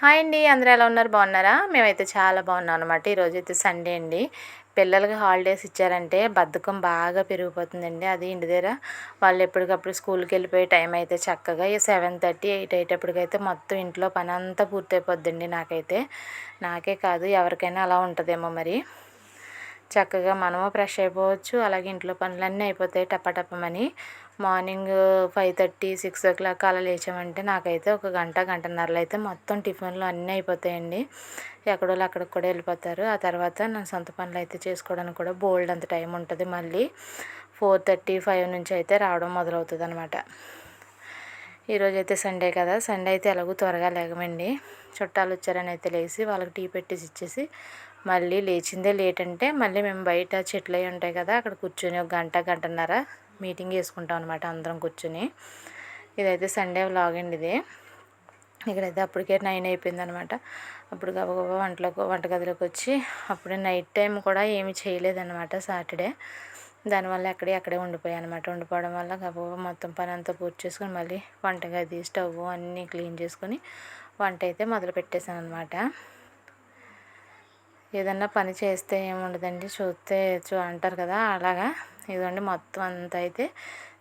Hi అండి అందరూ ఎలా ఉన్నారు? బాగున్నారా? మేమైతే చాలా బాగున్నాం అనమాట ఈరోజు అయితే సండే అండి. పిల్లలకి హాలిడేస్ ఇచ్చారంటే బద్ధకం బాగా పెరిగిపోతుందండి. అది ఇంటి దగ్గర వాళ్ళు ఎప్పటికప్పుడు స్కూల్కి వెళ్ళిపోయే టైం అయితే చక్కగా ఈ సెవెన్ థర్టీ ఎయిట్ అయ్యేటప్పటికైతే మొత్తం ఇంట్లో పని అంతా పూర్తయిపోద్దండి నాకైతే. నాకే కాదు ఎవరికైనా అలా ఉంటుందేమో మరి. చక్కగా మనము ఫ్రెష్ అయిపోవచ్చు. అలాగే ఇంట్లో పనులన్నీ అయిపోతాయి టపటపమని morning five thirty six o'clock అలా లేచామంటే నాకైతే ఒక గంట గంటన్నరలో అయితే మొత్తం టిఫిన్లు అన్నీ అయిపోతాయండి. ఎక్కడో అక్కడికి కూడా వెళ్ళిపోతారు. ఆ తర్వాత నా సొంత పనులు అయితే చేసుకోవడానికి కూడా బోల్డ్ అంత టైం ఉంటుంది. మళ్ళీ ఫోర్ థర్టీ ఫైవ్ నుంచి అయితే రావడం మొదలవుతుంది అనమాట ఈరోజు అయితే సండే కదా. సండే అయితే ఎలాగో త్వరగా లేగమండి. చుట్టాలు వచ్చారని అయితే లేచి వాళ్ళకి టీ పెట్టేసి ఇచ్చేసి మళ్ళీ లేచిందే లేట్ అంటే మళ్ళీ మేము బయట చెట్లు అవి ఉంటాయి కదా అక్కడ కూర్చొని ఒక గంట గంటన్నర మీటింగ్ చేసుకుంటాం అనమాట అందరం కూర్చొని. ఇదైతే సండే వ్లాగ్ అండి ఇది. ఇక్కడైతే అప్పటికే నైన్ అయిపోయింది అనమాట అప్పుడు గబగబా వంటలోకి వంటగదిలోకి వచ్చి అప్పుడే నైట్ టైం కూడా ఏమి చేయలేదన్నమాట సాటర్డే. దానివల్ల అక్కడే అక్కడే ఉండిపోయాయి అనమాట ఉండిపోవడం వల్ల గబగబా మొత్తం పని అంతా పూర్తి చేసుకొని మళ్ళీ వంటగది స్టవ్ అన్నీ క్లీన్ చేసుకొని వంట అయితే మొదలు పెట్టేశాను అనమాట ఏదన్నా పని చేస్తే ఏముండదండి. చూస్తే చూ అంటారు కదా అలాగా. ఇదండి మొత్తం అంతా అయితే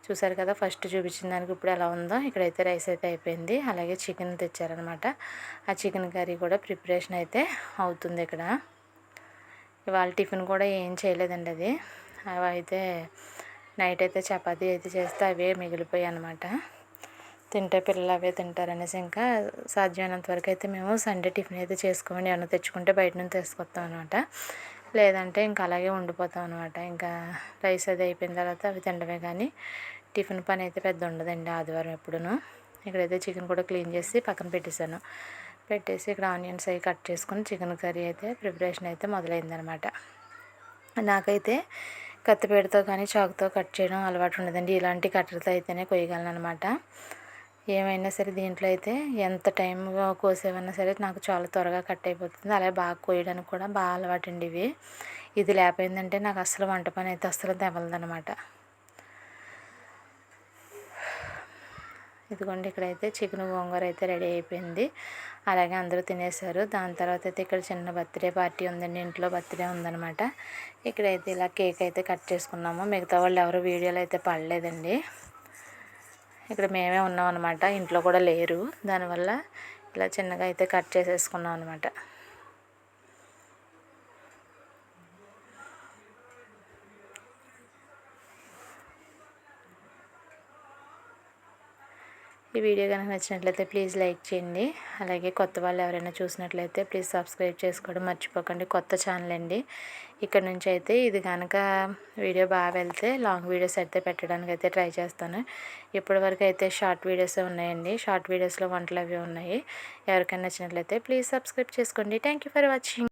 చూసారు కదా ఫస్ట్ చూపించిన దానికి ఇప్పుడు ఎలా ఉందో. ఇక్కడైతే రైస్ అయితే అయిపోయింది. అలాగే చికెన్ తెచ్చారనమాట. ఆ చికెన్ కర్రీ కూడా ప్రిపరేషన్ అయితే అవుతుంది ఇక్కడ. ఇవాళ టిఫిన్ కూడా ఏం చేయలేదండి అది. అవి అయితే నైట్ అయితే చపాతీ అయితే చేస్తే అవే మిగిలిపోయాయి అనమాట తింటే పిల్లలు అవే తింటారనేసి ఇంకా సాధ్యమైనంత వరకు అయితే మేము సండే టిఫిన్ అయితే చేసుకోమని ఏమైనా తెచ్చుకుంటే బయట నుంచి తీసుకొస్తాం అనమాట లేదంటే ఇంకా అలాగే ఉండిపోతాం అనమాట ఇంకా రైస్ అది అయిపోయిన తర్వాత అవి తినడమే కానీ టిఫిన్ పని అయితే పెద్ద ఉండదండి ఆదివారం ఎప్పుడూ ఇక్కడైతే చికెన్ కూడా క్లీన్ చేసి పక్కన పెట్టేశాను. పెట్టేసి ఇక్కడ ఆనియన్స్ అవి కట్ చేసుకుని చికెన్ కర్రీ అయితే ప్రిపరేషన్ అయితే మొదలైందనమాట నాకైతే కత్తిపేటతో కానీ చాకుతో కట్ చేయడం అలవాటు ఉండదండి. ఇలాంటి కట్టెలతో అయితేనే కొయ్యగలను అనమాట ఏమైనా సరే దీంట్లో అయితే ఎంత టైం కోసేవన్నా సరే నాకు చాలా త్వరగా కట్ అయిపోతుంది. అలాగే బాగా కోయడానికి కూడా బాగా అలవాటు అండి ఇవి. ఇది లేకపోయిందంటే నాకు అసలు వంట పని అయితే అసలు తెవలదనమాట ఇదిగోండి ఇక్కడైతే చికెన్ గోంగూర అయితే రెడీ అయిపోయింది. అలాగే అందరూ తినేశారు దాని తర్వాత అయితే ఇక్కడ చిన్న బర్త్డే పార్టీ ఉందండి ఇంట్లో బర్త్డే ఉందనమాట ఇక్కడైతే ఇలా కేక్ అయితే కట్ చేసుకున్నాము. మిగతా వాళ్ళు ఎవరు వీడియోలు అయితే పడలేదండి. ఇక్కడ మేమే ఉన్నాం అనమాట ఇంట్లో కూడా లేరు. దానివల్ల ఇలా చిన్నగా అయితే కట్ చేసేసుకున్నాం అనమాట ఈ వీడియో కనుక నచ్చినట్లయితే ప్లీజ్ లైక్ చేయండి. అలాగే కొత్త వాళ్ళు ఎవరైనా చూసినట్లయితే ప్లీజ్ సబ్స్క్రైబ్ చేసుకోవడం మర్చిపోకండి. కొత్త ఛానల్ అండి. ఇక్కడ నుంచి అయితే ఇది కనుక వీడియో బాగా వెళ్తే లాంగ్ వీడియోస్ అయితే పెట్టడానికి అయితే ట్రై చేస్తాను. ఇప్పటి వరకు అయితే షార్ట్ వీడియోసే ఉన్నాయండి. షార్ట్ వీడియోస్లో వంటలు అవి ఉన్నాయి. ఎవరికైనా నచ్చినట్లయితే ప్లీజ్ సబ్స్క్రైబ్ చేసుకోండి. Thank for watching.